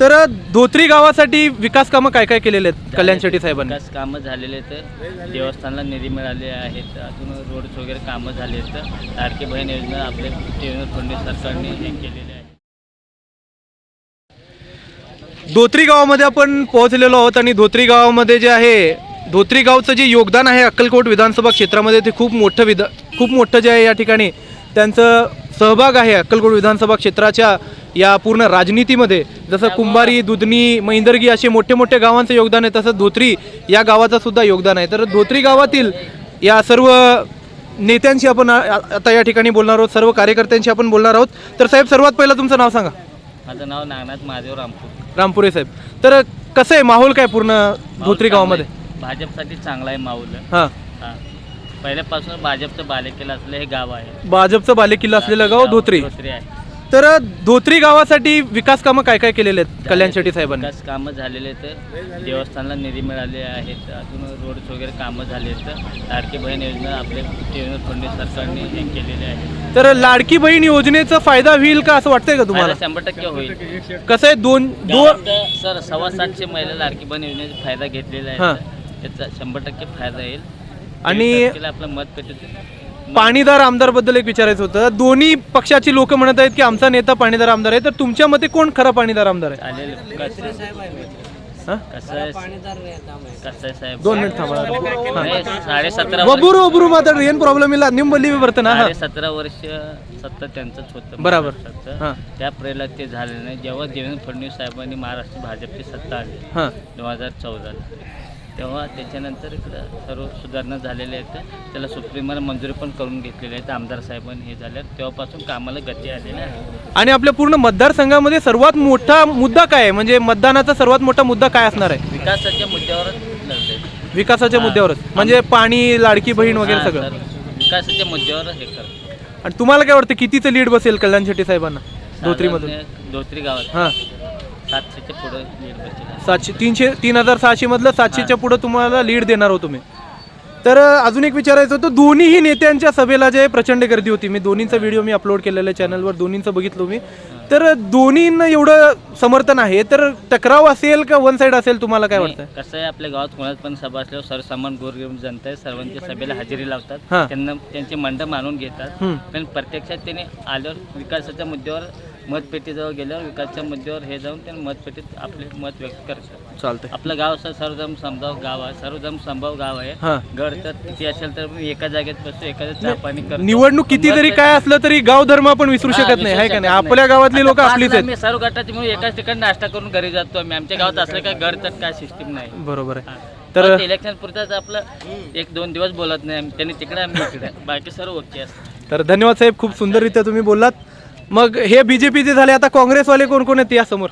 तर धोत्री गावासाठी विकास कामं काय काय केलेले आहेत कल्याण शेट्टी साहेबांनी? विकास कामं झालेले आहेत. देवस्थानला निधी मिळाले आहेत. अजून रोड्स वगैरे कामं झाले आहेत. लाडकी बहीण योजना आपले देवेंद्र फडणवीस सरकारने हे केलेले आहे. धोत्री गावामध्ये आपण पोहोचलेलो आहोत आणि धोत्री गावामध्ये जे आहे धोत्री गावचं जे योगदान आहे अक्कलकोट विधानसभा क्षेत्रामध्ये ते खूप मोठं विधा खूप मोठं जे आहे या ठिकाणी त्यांचं सहभाग आहे अक्कलकोट विधानसभा क्षेत्राच्या या पूर्ण राजनीतीमध्ये जसं कुंभारी दुधनी महिंदरगी असे मोठे मोठे गावांचं योगदान आहे तसंच धोत्री या गावाचं सुद्धा योगदान आहे. तर धोत्री गावातील या सर्व नेत्यांशी आपण आता या ठिकाणी बोलणार आहोत सर्व कार्यकर्त्यांशी आपण बोलणार आहोत. तर साहेब सर्वात पहिलं तुमचं नाव सांगा. माझं नाव नागनाथ महादेव रामपूर. रामपुरे साहेब. तर कसं आहे माहोल काय पूर्ण धोत्री गावामध्ये? भाजपसाठी चांगला आहे माऊल हां. पहिल्यापासून भाजपचं बालेकिल्ला असलं हे गाव आहे. भाजपचं बालेकिल्ला असलेलं गाव धोत्री. धोत्री आहे. तर धोत्री गावासाठी विकास कामं काय काय केलेले आहेत कल्याण शेट्टी साहेबांनी? विकास कामं झालेले आहेत. देवस्थानला निधी मिळाले आहेत. अजून रोड्स वगैरे कामं झाले आहेत. लाडकी बहीण योजना आपले देवेंद्र फडणवीस सरकारने हे केलेले आहे. तर लाडकी बहीण योजनेचा फायदा होईल का असं वाटतंय का तुम्हाला? शंभर टक्के होईल. कसं आहे दोन दोन गावात सर सव्वा सातशे महिला लाडकी बहीण योजनेचा फायदा घेतलेला हां. आहे त्याचा शंभर टक्के फायदा येईल. आणि- आपलं मत पेटीत पाणीदार आमदार बद्दल एक विचारायचं होतं दोन्ही पक्षाची लोक म्हणत आहेत की आमचा नेता पाणीदार आमदार आहे तर तुमच्या मते कोण खरा पाणीदार आमदार आहे आलेले कसं हां? कसं आहे कसं आहे साहेब दोन मिनिट थांबा नाही, साडे सतरा ಒಬ್ಬರು ಒಬ್ರು ಮಾತಾಡ್ರಿ ಏನ್ ಪ್ರಾಬ್ಲಮ್ ಇಲ್ಲ ನಿಮ್ ಬಲ್ಲಿ ಬರ್ತಾನ साडे सतरा वर्ष सत्ता त्यांचंच होतं बराबर. महाराष्ट्राचं. हां. त्या प्रेला ते झाले नाही जेव्हा देवेंद्र फडणवीस साहेबांनी महाराष्ट्र भाजपची सत्ता आली हा दोन हजार चौदाला तेव्हा त्याच्यानंतर इकडं सर्व सुधारणा झालेल्या आहेत. त्याला सुप्रीमला मंजुरी पण करून घेतलेल्या आहेत. आमदार साहेबांनी हे झाल्या तेव्हापासून कामाला गती आलेली आहे. आणि आपल्या पूर्ण मतदारसंघामध्ये सर्वात मोठा मुद्दा काय आहे? म्हणजे मतदानाचा सर्वात मोठा मुद्दा काय असणार आहे? विकासाच्या मुद्द्यावरच विकासाच्या. मुद्द्यावरच. म्हणजे पाणी लाडकी बहीण वगैरे सगळं. विकासाच्या मुद्द्यावर हे करतो आणि तुम्हाला काय वाटतं कितीचं लीड बसेल कल्याण शेट्टी साहेबांना? धोत्रीमधून. धोत्री गावात. हां. सातशेच्या पुढे लीड. सातशे तीनशे तीन हजार सहाशे मधलं सातशेच्या पुढं तुम्हाला लीड देणार हो तुम्ही तर अजून एक विचारायचं होतं दोन्हीही नेत्यांच्या सभेला जे प्रचंड गर्दी होती मी दोन्हीचा व्हिडिओ मी अपलोड केलेला चॅनलवर दोन्हीचं बघितलं मी तर दोन्हींना एवढं समर्थन आहे तर टकराव असेल का वन साईड असेल तुम्हाला काय वाटतं कसं आहे आपल्या गावात कोणात पण सभा असल्यावर सर्वसामान गोरगरीब जनता आहे सर्वांच्या सभेला हजेरी लावतात हां. त्यांना त्यांचे मंड मानून घेतात. पण प्रत्यक्षात त्यांनी आल्यावर विकासाच्या मुद्द्यावर मतपेटीजवळ गेल्यावर विकासाच्या मुद्द्यावर हे जाऊन त्यांनी मतपेटीत आपले मत व्यक्त करतात. चालतंय. आपलं गाव असं सर्वजम संभाव गाव आहे. सर्वजम संभाव गाव आहे. हां. गड तर किती असेल तर मी एका जागेत बसतो एका चहा पाणी करतो. निवडणूक किती जरी काय असलं तरी गाव धर्म आपण विसरू हां, शकत नाही विसरू का शकत नाही? नाही. आपल्या गावातली आता लोक पाच आपलीच जण आहेत मी सर्व गटाची म्हणून एकाच ठिकाणी नाश्ता करून घरी जातो आम्ही. आमच्या गावात असलं काय घर तर काय सिस्टीम नाही. बरोबर आहे. तर- इलेक्शन पुरताच आपलं एक दोन दिवस बोलत नाही आम्ही. त्यांनी तिकडे आम्ही इकडे. बाकी सर्व ओके असतं. तर धन्यवाद साहेब खूप सुंदररित्या तुम्ही बोललात. मग हे बीजेपीचे झाले आता काँग्रेसवाले कोण कोण आहेत या समोर?